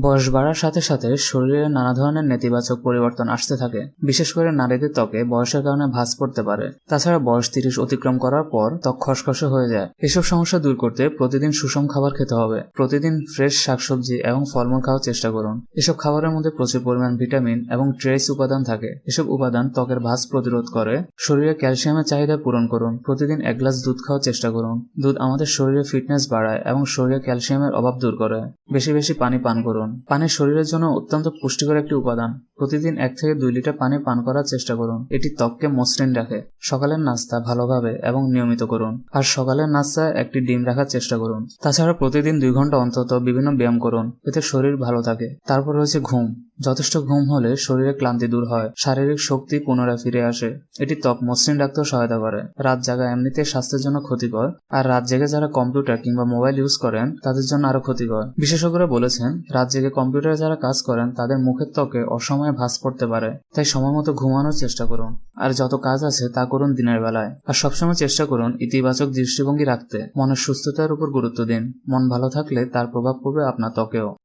বয়স বাড়ার সাথে সাথে শরীরে নানা ধরনের নেতিবাচক পরিবর্তন আসতে থাকে। বিশেষ করে নারীদের ত্বকে বয়সের কারণে ভাঁজ পড়তে পারে। তাছাড়া বয়স তিরিশ অতিক্রম করার পর ত্বক খসখসে হয়ে যায়। এসব সমস্যা দূর করতে প্রতিদিন সুষম খাবার খেতে হবে। প্রতিদিন ফ্রেশ শাকসবজি এবং ফলমূল খাওয়ার চেষ্টা করুন। এসব খাবারের মধ্যে প্রচুর পরিমাণ ভিটামিন এবং ট্রেস উপাদান থাকে। এসব উপাদান ত্বকের ভাঁজ প্রতিরোধ করে। শরীরে ক্যালসিয়ামের চাহিদা পূরণ করুন। প্রতিদিন এক গ্লাস দুধ খাওয়ার চেষ্টা করুন। দুধ আমাদের শরীরে ফিটনেস বাড়ায় এবং শরীরে ক্যালসিয়ামের অভাব দূর করে। বেশি বেশি পানি পান করুন। পানি শরীরের জন্য অত্যন্ত পুষ্টিকর একটি উপাদান। প্রতিদিন এক থেকে দুই লিটার পানি পান করার চেষ্টা করুন। এটি ত্বককে মসৃণ রাখে, সকালের নাস্তা ভালোভাবে এবং নিয়মিত করুন। আর সকালের নাস্তায় একটি ডিম রাখার চেষ্টা করুন। তাছাড়া প্রতিদিন দুই ঘণ্টা অন্তত বিভিন্ন ব্যায়াম করুন, এতে শরীর ভালো থাকে। তারপর রয়েছে ঘুম। যথেষ্ট ঘুম হলে শরীরে ক্লান্তি দূর হয়, শারীরিক শক্তি পুনরায় ফিরে আসে। এটি ত্বক মসৃণ রাখতেও সহায়তা করে। রাত জাগা এমনিতে স্বাস্থ্যের জন্য ক্ষতিকর, আর রাত জেগে যারা কম্পিউটার কিংবা মোবাইল ইউজ করেন, তাদের জন্য আরও ক্ষতিকর। বিশেষজ্ঞরা বলেছেন, রাত জেগে কম্পিউটারে যারা কাজ করেন, তাদের মুখের ত্বকে অসময়ে ভাঁজ পড়তে পারে, তাই সময় মতো ঘুমানোর চেষ্টা করুন। আর যত কাজ আছে, তা করুন দিনের বেলায়। আর সবসময় চেষ্টা করুন ইতিবাচক দৃষ্টিভঙ্গি রাখতে। মনের সুস্থতার উপর গুরুত্ব দিন। মন ভালো থাকলে তার প্রভাব পড়বে আপনার ত্বকেও।